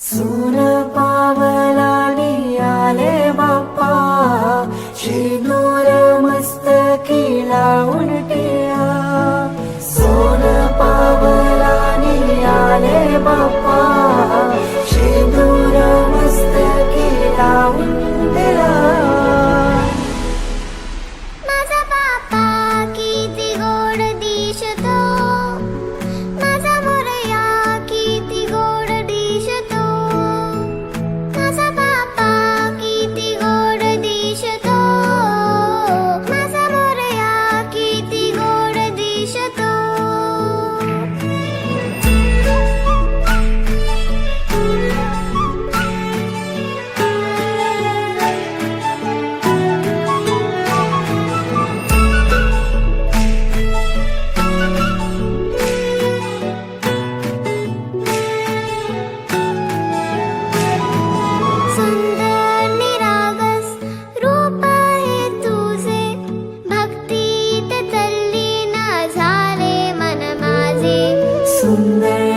सूर पावलाने आले बाप्पा शिदूर मस्तकी लावून टिया. सोन पावलाने आले बाप्पा